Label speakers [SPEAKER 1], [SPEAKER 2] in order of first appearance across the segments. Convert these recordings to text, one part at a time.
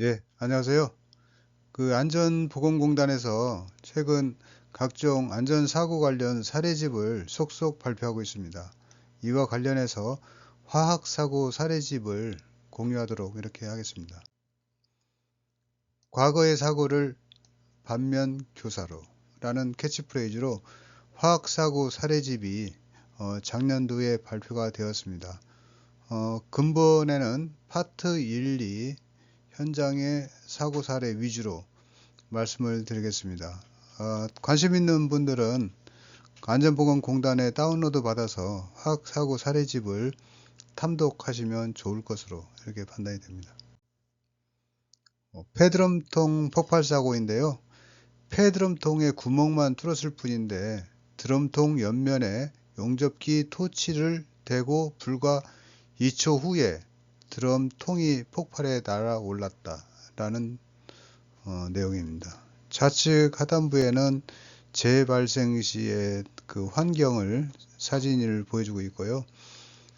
[SPEAKER 1] 예, 안녕하세요. 그 안전보건공단에서 최근 각종 안전사고 관련 사례집을 속속 발표하고 있습니다. 이와 관련해서 화학사고 사례집을 공유하도록 이렇게 하겠습니다. 과거의 사고를 반면 교사로 라는 캐치프레이즈로 화학사고 사례집이 어, 작년도에 발표가 되었습니다. 어, 근본에는 파트 1, 2 현장의 사고 사례 위주로 말씀을 드리겠습니다. 어, 관심 있는 분들은 안전보건공단에 다운로드 받아서 화학사고 사례집을 탐독하시면 좋을 것으로 이렇게 판단이 됩니다. 어, 페드럼통 폭발 사고인데요. 페드럼통의 구멍만 뚫었을 뿐인데 드럼통 옆면에 용접기 토치를 대고 불과 2초 후에 드럼 통이 폭발해 날아올랐다 라는 어, 내용입니다. 좌측 하단부에는 재발생 시의 그 환경을 사진을 보여주고 있고요.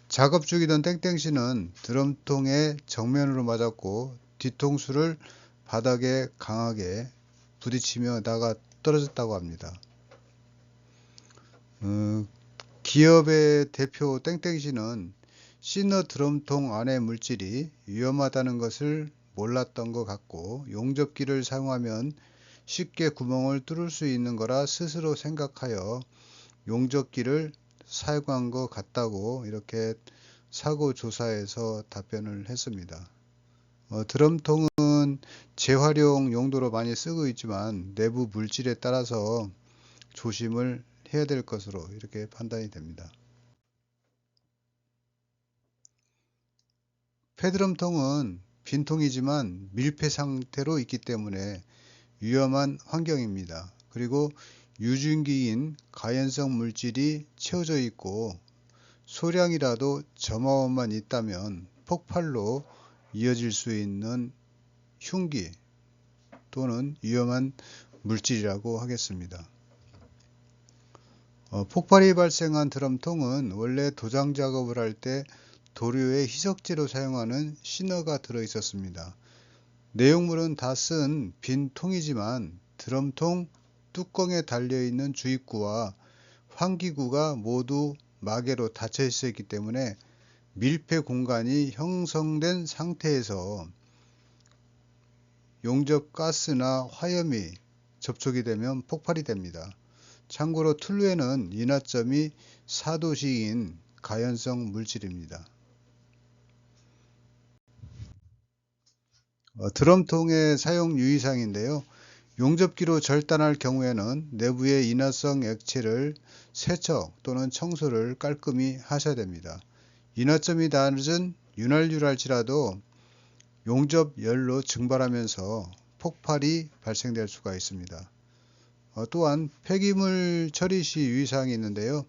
[SPEAKER 1] 작업 중이던 땡땡 씨는 드럼통에 정면으로 맞았고 뒤통수를 바닥에 강하게 부딪히며 나가 떨어졌다고 합니다. 어, 기업의 대표 땡땡 씨는 시너 드럼통 안의 물질이 위험하다는 것을 몰랐던 것 같고 용접기를 사용하면 쉽게 구멍을 뚫을 수 있는 거라 스스로 생각하여 용접기를 사용한 것 같다고 이렇게 사고 조사에서 답변을 했습니다. 어, 드럼통은 재활용 용도로 많이 쓰고 있지만 내부 물질에 따라서 조심을 해야 될 것으로 이렇게 판단이 됩니다. 페드럼통은 빈통이지만 밀폐 상태로 있기 때문에 위험한 환경입니다. 그리고 유증기인 가연성 물질이 채워져 있고 소량이라도 점화원만 있다면 폭발로 이어질 수 있는 흉기 또는 위험한 물질이라고 하겠습니다. 어, 폭발이 발생한 드럼통은 원래 도장 작업을 할 때 도료에 희석제로 사용하는 신어가 들어 있었습니다. 내용물은 다 쓴 빈 통이지만 드럼통 뚜껑에 달려있는 주입구와 환기구가 모두 마개로 닫혀 있었기 때문에 밀폐 공간이 형성된 상태에서 용접 가스나 화염이 접촉이 되면 폭발이 됩니다. 참고로 툴루에는 인화점이 4도씩인 가연성 물질입니다. 드럼통의 사용 유의사항인데요. 용접기로 절단할 경우에는 내부의 인화성 액체를 세척 또는 청소를 깔끔히 하셔야 됩니다. 인화점이 낮은 윤활유랄지라도 용접 열로 증발하면서 폭발이 발생될 수가 있습니다. 어, 또한 폐기물 처리 시 유의사항이 있는데요.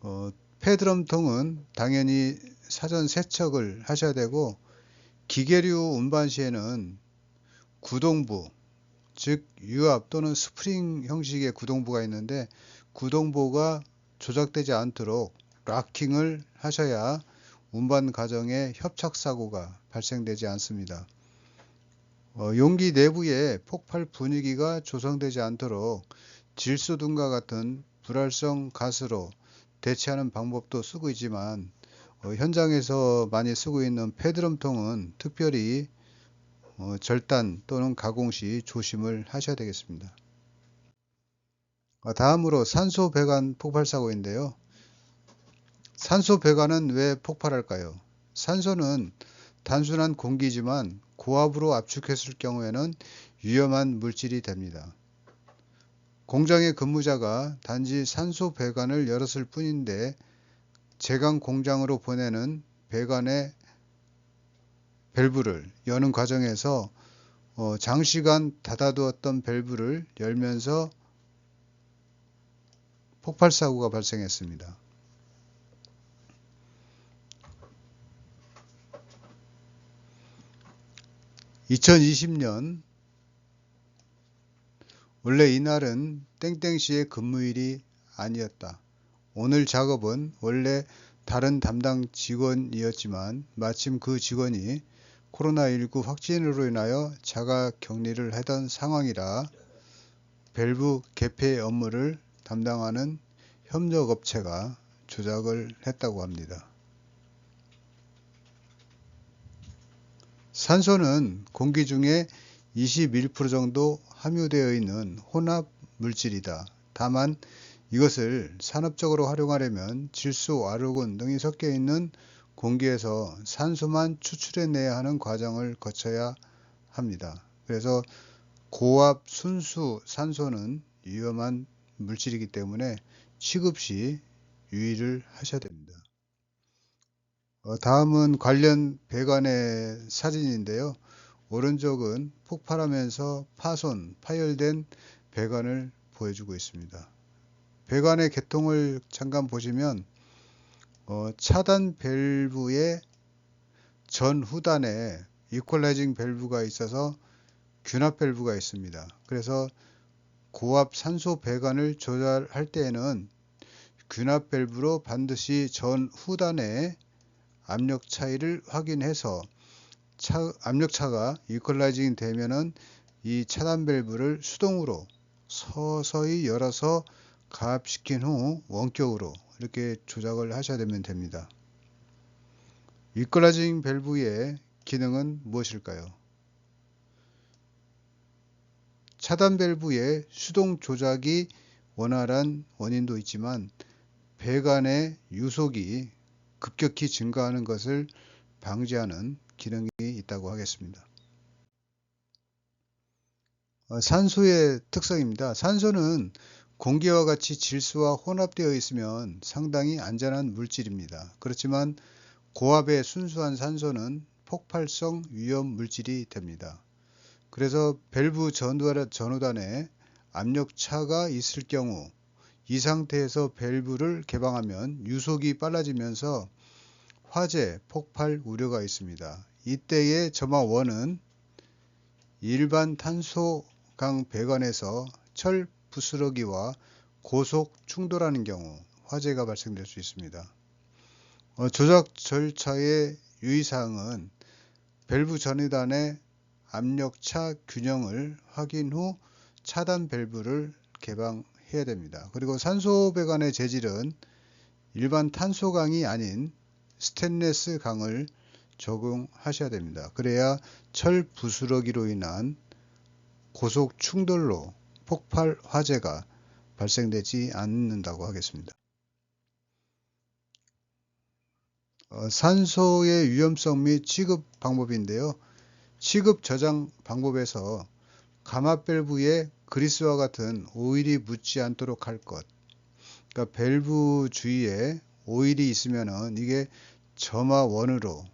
[SPEAKER 1] 어, 폐드럼통은 당연히 사전 세척을 하셔야 되고 기계류 운반 시에는 구동부, 즉 유압 또는 스프링 형식의 구동부가 있는데 구동부가 조작되지 않도록 락킹을 하셔야 운반 과정에 협착 사고가 발생되지 않습니다. 어, 용기 내부에 폭발 분위기가 조성되지 않도록 질소등과 같은 불활성 가스로 대체하는 방법도 쓰고 있지만 어, 현장에서 많이 쓰고 있는 페드럼통은 특별히 어, 절단 또는 가공 시 조심을 하셔야 되겠습니다. 어, 다음으로 산소 배관 폭발 사고인데요. 산소 배관은 왜 폭발할까요? 산소는 단순한 공기지만 고압으로 압축했을 경우에는 위험한 물질이 됩니다. 공장의 근무자가 단지 산소 배관을 열었을 뿐인데 제강 공장으로 보내는 배관의 밸브를 여는 과정에서 어, 장시간 닫아두었던 밸브를 열면서 폭발 사고가 발생했습니다. (2020년) 원래 이날은 땡땡씨의 근무일이 아니었다. 오늘 작업은 원래 다른 담당 직원이었지만 마침 그 직원이 코로나19 확진으로 인하여 자가 격리를 하던 상황이라 밸브 개폐 업무를 담당하는 협력업체가 조작을 했다고 합니다. 산소는 공기 중에 21% 정도 함유되어 있는 혼합 물질이다. 다만 이것을 산업적으로 활용하려면 질소, 아르곤 등이 섞여 있는 공기에서 산소만 추출해내야 하는 과정을 거쳐야 합니다. 그래서 고압 순수 산소는 위험한 물질이기 때문에 취급 시 유의를 하셔야 됩니다. 어, 다음은 관련 배관의 사진인데요. 오른쪽은 폭발하면서 파손, 파열된 배관을 보여주고 있습니다. 배관의 개통을 잠깐 보시면 어, 차단 밸브의 전후단에 이퀄라이징 밸브가 있어서 균합 밸브가 있습니다. 그래서 고압 산소 배관을 조절할 때에는 균합 밸브로 반드시 전후단의 압력 차이를 확인해서 차, 압력 차가 이퀄라이징 되면은 이 차단 밸브를 수동으로 서서히 열어서 가압시킨 후 원격으로 이렇게 조작을 하셔야 되면 됩니다. 이퀄라이징 밸브의 기능은 무엇일까요? 차단 밸브의 수동 조작이 원활한 원인도 있지만 배관의 유속이 급격히 증가하는 것을 방지하는 기능이 있다고 하겠습니다. 어, 산소의 특성입니다. 산소는 공기와 같이 질소와 혼합되어 있으면 상당히 안전한 물질입니다. 그렇지만 고압의 순수한 산소는 폭발성 위험 물질이 됩니다. 그래서 밸브 전후단에 압력차가 있을 경우 이 상태에서 밸브를 개방하면 유속이 빨라지면서 화재, 폭발 우려가 있습니다. 이때의 점화1은 일반 탄소 강 배관에서 철 부스러기와 고속 충돌하는 경우 화재가 발생될 수 있습니다. 어, 조작 절차의 유의사항은 밸브 전이단의 압력차 균형을 확인 후 차단 밸브를 개방해야 됩니다. 그리고 산소 배관의 재질은 일반 탄소강이 아닌 스테인레스 강을 적용하셔야 됩니다. 그래야 철 부스러기로 인한 고속 충돌로 폭발 화재가 발생되지 않는다고 하겠습니다. 어, 산소의 위험성 및 취급 방법인데요. 취급 저장 방법에서 감압 밸브에 그리스와 같은 오일이 묻지 않도록 할 것. 그러니까 밸브 주위에 오일이 있으면 이게 점화원으로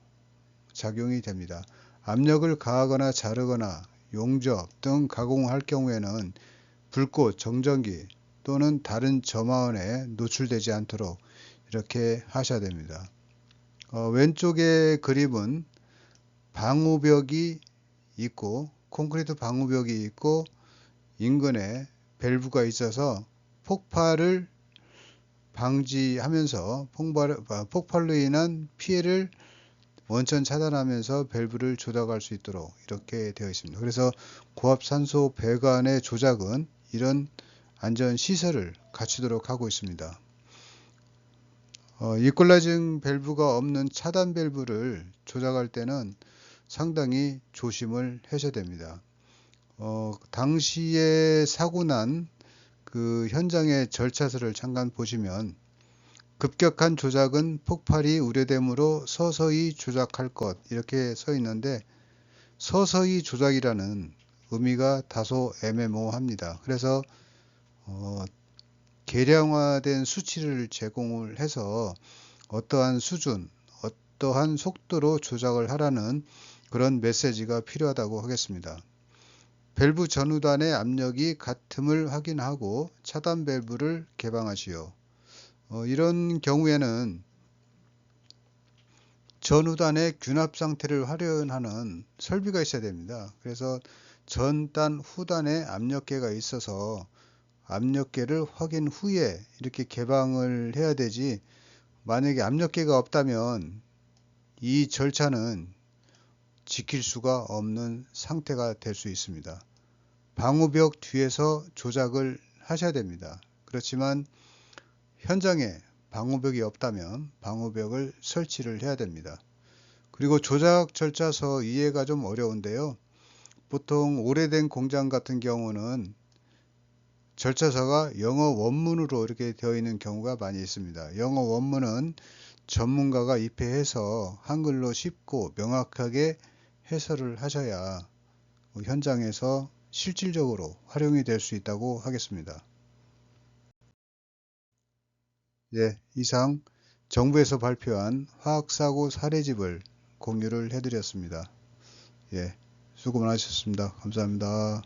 [SPEAKER 1] 작용이 됩니다. 압력을 가하거나 자르거나 용접 등 가공할 경우에는 불꽃, 정전기 또는 다른 점화원에 노출되지 않도록 이렇게 하셔야 됩니다. 어, 왼쪽의 그림은 방우벽이 있고 콘크리트 방우벽이 있고 인근에 밸브가 있어서 폭발을 방지하면서 폭발, 어, 폭발로 인한 피해를 원천 차단하면서 밸브를 조작할 수 있도록 이렇게 되어 있습니다. 그래서 고압산소 배관의 조작은 이런 안전 시설을 갖추도록 하고 있습니다. 어, 이퀄라이징 밸브가 없는 차단 밸브를 조작할 때는 상당히 조심을 하셔야 됩니다. 어, 당시에 사고 난 그 현장의 절차서를 잠깐 보시면 급격한 조작은 폭발이 우려되므로 서서히 조작할 것 이렇게 써 있는데 서서히 조작이라는 의미가 다소 애매모호합니다. 그래서 어, 계량화된 수치를 제공을 해서 어떠한 수준, 어떠한 속도로 조작을 하라는 그런 메시지가 필요하다고 하겠습니다. 밸브 전후단의 압력이 같음을 확인하고 차단 밸브를 개방하시오. 어, 이런 경우에는 전후단의 균합 상태를 활용하는 설비가 있어야 됩니다. 그래서 전단 후단에 압력계가 있어서 압력계를 확인 후에 이렇게 개방을 해야 되지 만약에 압력계가 없다면 이 절차는 지킬 수가 없는 상태가 될 수 있습니다. 방호벽 뒤에서 조작을 하셔야 됩니다. 그렇지만 현장에 방호벽이 없다면 방호벽을 설치를 해야 됩니다. 그리고 조작 절차서 이해가 좀 어려운데요. 보통 오래된 공장 같은 경우는 절차서가 영어 원문으로 이렇게 되어 있는 경우가 많이 있습니다. 영어 원문은 전문가가 입회해서 한글로 쉽고 명확하게 해설을 하셔야 현장에서 실질적으로 활용이 될 수 있다고 하겠습니다. 예, 이상 정부에서 발표한 화학사고 사례집을 공유를 해드렸습니다. 예, 수고 많으셨습니다. 감사합니다.